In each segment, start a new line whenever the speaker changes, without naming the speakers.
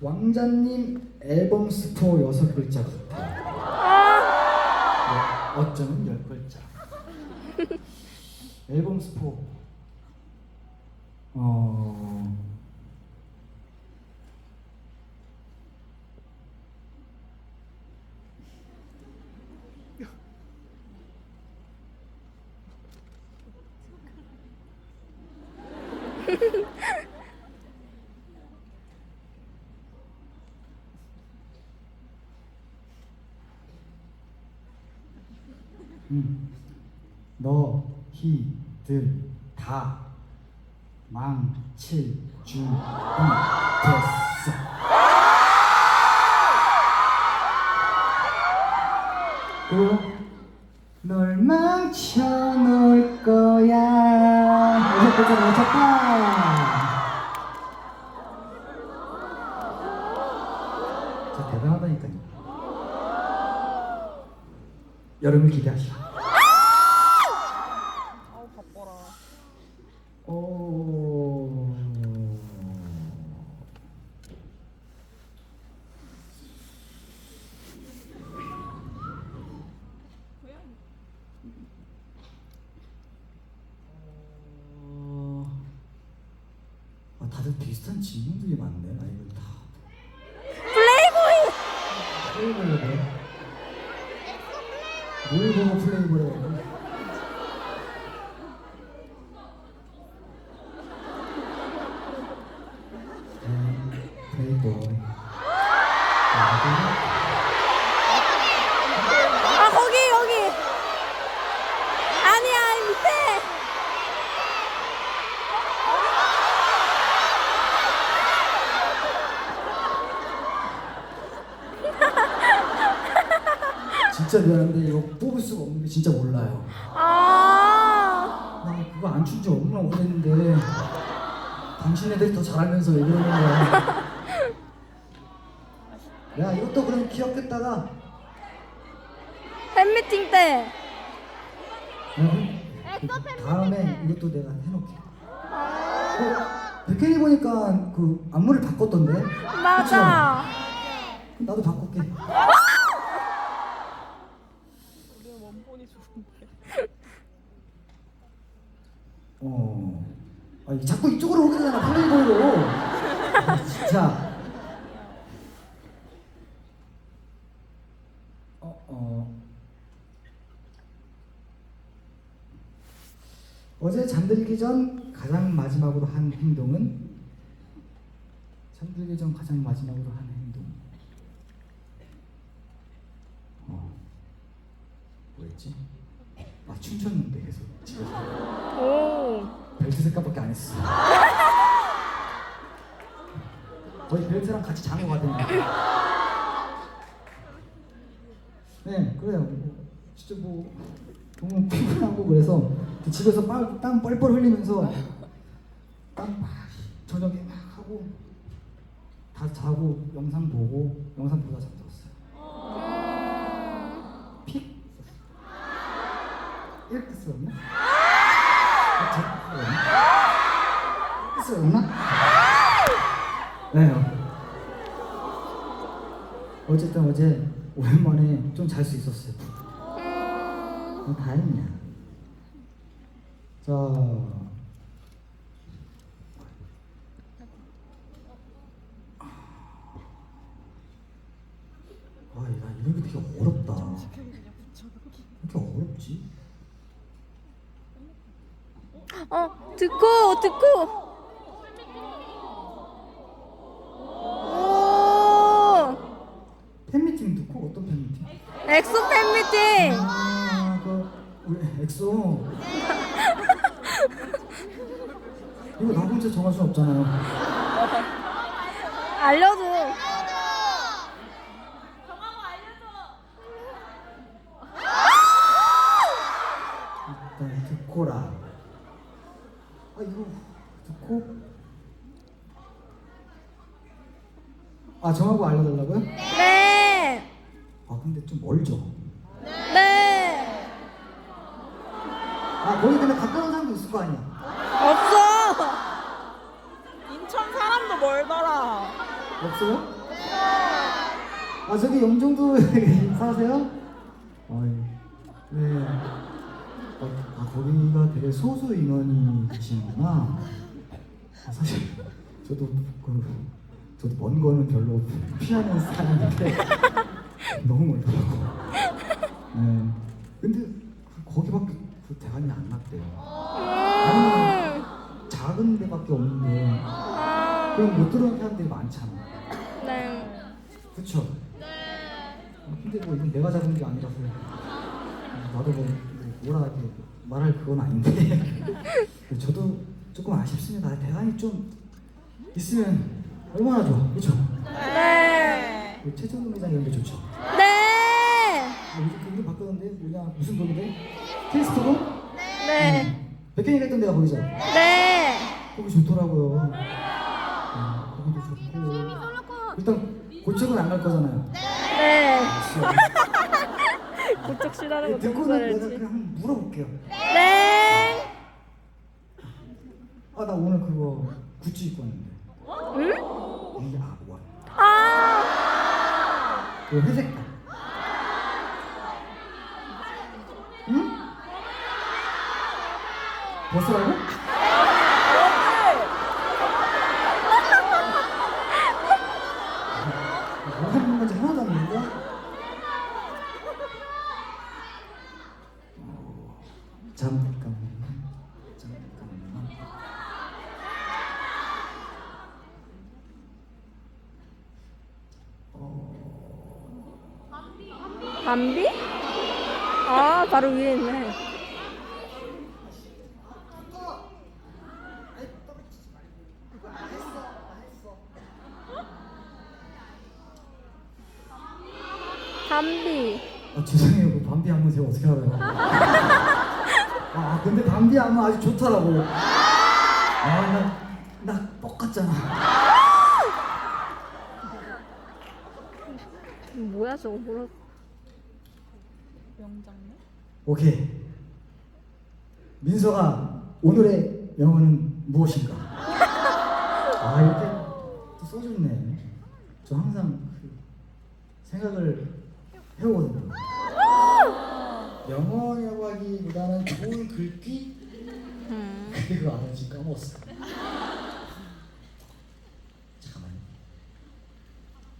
왕자님 앨범 스토어 여섯 글자부터
아,
네, 어쩌면 열 글자. 앨범 스포 어 음. 너희들 다 망칠 준비 됐어. 그리고 널 망쳐 놓을 거야. 글자 맞췄다. 자 대단하다니까요. 여름을 기대하시오. 다들 비슷한 질문들이 많네. 나 이거 다
플레이보이.
플레이보를 해. 뭘 보고? 음, 플레이보이.
아 거기 여기. 아니야 이 밑에.
진짜 미안한데 이거 뽑을 수가 없는 게 진짜 몰라요.
아.
나 그거 안 춘지 얼마나 오래됐는데 당신네들이 더 잘하면서 왜 그러는 거야? 야 이것도 그럼 기억했다가
팬미팅 때.
야, 그 다음에 이것도 내가 해놓게. 어, 백현이 보니까 그 안무를 바꿨던데?
맞아.
그쵸? 나도 바꿀게.
우리 원본이 좋은데.
어. 아, 자꾸 이쪽으로 오게 되잖아, 플레이보이로. 아, 진짜. 어, 어. 어제 잠들기 전 가장 마지막으로 한 행동은? 잠들기 전 가장 마지막으로 한 행동. 어. 뭐였지? 아, 춤췄는데 계속 집에서.
오.
벨트 색깔밖에 안 했어. 거의 벨트랑 같이 잔거 같아. 네, 그래요. 뭐, 진짜 뭐 너무 피곤하고 그래서 집에서 땀, 땀 뻘뻘 흘리면서 땀 막 저녁에 막 하고 다 자고 영상 보고 영상 보다 잠들었어요. 픽 이렇게 썼나? 이렇게 썼나? 네. 어쨌든 어제 오랜만에 좀 잘 수 있었어요. 어, 다행이야. 자. 아, 나 이런 게 되게 어렵다. 왜 이렇게 어렵지?
어 듣고 듣고. 오.
팬미팅 듣고 어떤 팬미팅?
엑소 팬미팅.
아, 그 우리 엑소. 이거 나 혼자 정할 수 없잖아요.
알려줘.
일단 듣고라. 아 이거 듣고. 아 정하고 알려달라고요?
네.
아 근데 좀 멀죠.
네.
아 거기 근데 가까운 사람도 있을 거 아니야.
없어.
인천 사람도 멀더라.
없어요? 아 저기 영종도 사세요? 아이, 네. 어, 아 거기가 되게 소수 인원이 계시는구나. 아, 사실 저도 그 저도 먼 거는 별로 피하는 스타일인데 너무 멀더라고. 네. 근데 거기밖에 그 대관이 안 났대요. 아니 작은 데밖에 없는데 그럼 못 들어오는 사람들이 많잖아.
네.
그쵸? 어, 근데 뭐 이건 내가 잡은 게 아니라서 나도 뭐 뭐라 이렇게 말할 그건 아닌데 저도 조금 아쉽습니다. 대안이 좀 있으면 얼마나 좋아, 그쵸?
네.
그 최종 회장 이런 게 좋죠.
네.
아, 요즘 그게 바뀌었는데 뭐냐 무슨 곡인데? 테이스트곡?
네.
백현이가 했던 데가 거기죠?
네.
거기 좋더라고요. 아, 거기도 좋고 일단 고척은 안 갈 거잖아요.
네. 고쪽 싫어하는 거
듣고는 내가? 그냥 한번 물어볼게요.
네.
아 나 오늘 그거 굿즈 입고 왔는데
응?
이 아원
아.
그 회색깔 응? 벗으라고? 뭐 하는 건지 하나도 안 보인다? 어, 잠깐만 잠깐만
밤비? 아, 바로 위에 있네. 밤비.
아 죄송해요 그 밤비 안무 제가 어떻게 알아요 아 근데 밤비 안무 아주 좋더라고 아나나 뻑같잖아
뭐야 저거 뭐라?
오케이. 민서가 오늘의 영어는 무엇인가? 아 이렇게 또 써줬네. 저 항상 그 생각을 해오거든요. 영어라고 하기보다는 좋은 글귀?
음.
근데 그거 알아 지금 까먹었어. 잠깐만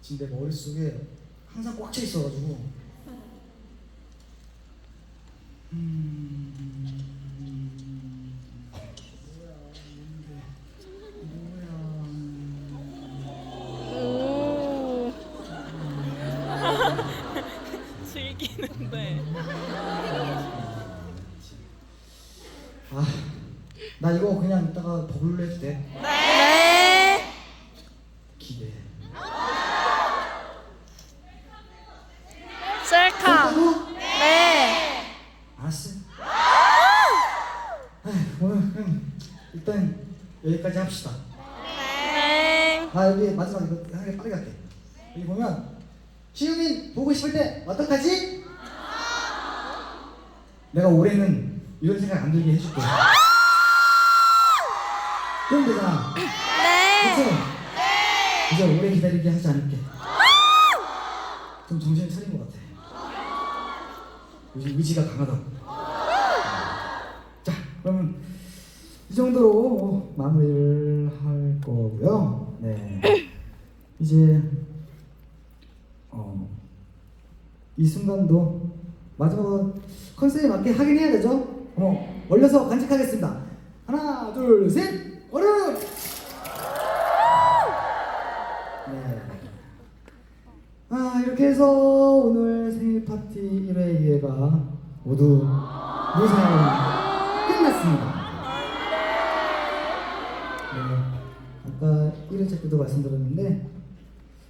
지금 내 머릿속에 항상 꽉 차 있어가지고
오.
즐기는데
아, 나 이거 그냥 이따가 버블로 해도 돼?
네.
기대해
셀카.
셀카도?
네.
알았어. 에휴, 오늘 그냥 일단 여기까지 합시다.
네.
아 여기 마지막 이거 하게 빠르게 할게. 여기 보면 시우민 보고 싶을 때 어떡하지? 내가 올해는 이런 생각 안 들게 해줄게. 그럼 되잖아.
네.
그치? 이제 오래 기다리게 하지 않을게. 좀 정신 차린 것 같아. 요즘 의지가 강하다고. 자, 그러면 이 정도로 마무리를 할 거고요. 네. 이제 어, 이 순간도 마지막으로 컨셉에 맞게 하긴 해야 되죠. 어, 올려서 간직하겠습니다. 하나, 둘, 셋, 얼음. 네. 아 이렇게 해서 오늘 생일 파티 1회 2회가 모두 무사히 말씀드렸는데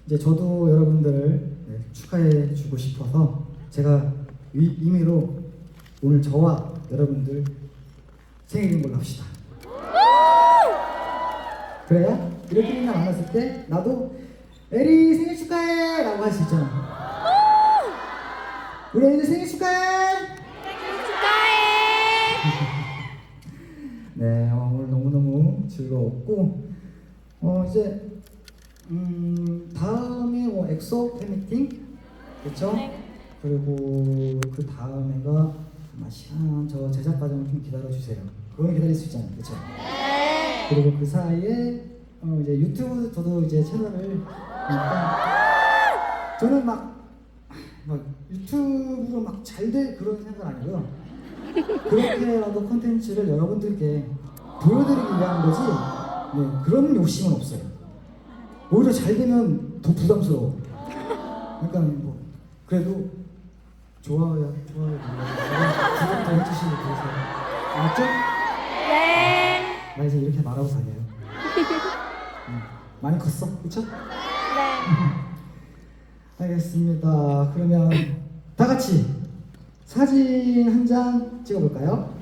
이제 저도 여러분들을 네, 축하해 주고 싶어서 제가 위, 임의로 오늘 저와 여러분들 생일인 걸로 합시다. 그래야 이렇게나 만났을 때 나도 에리 생일 축하해 라고 할 수 있잖아 우리 에리 생일 축하해
축하해.
네 어, 오늘 너무너무 즐거웠고 어 이제 음, 다음에 뭐 엑소 팬미팅 그렇죠? 그리고 그 다음에가 아마 시간 저 제작 과정을 좀 기다려 주세요. 그건 기다릴 수 있잖아요, 그렇죠? 그리고 그 사이에 어, 이제 유튜브 저도 이제 채널을 약간 저는 막, 막 유튜브로 막 잘 될 그런 생각 아니고요. 그렇게라도 콘텐츠를 여러분들께 보여드리기 위한 거지. 네, 그런 욕심은 없어요. 오히려 잘 되면 더 부담스러워. 그러니까 뭐 그래도 좋아요, 좋아요 눌러주시고 구독도 해주시고 그래서 알았죠?
네.
나 이제 이렇게 말하고 다녀요. 음, 많이 컸어, 그렇죠?
네.
알겠습니다. 그러면 다 같이 사진 한 장 찍어볼까요?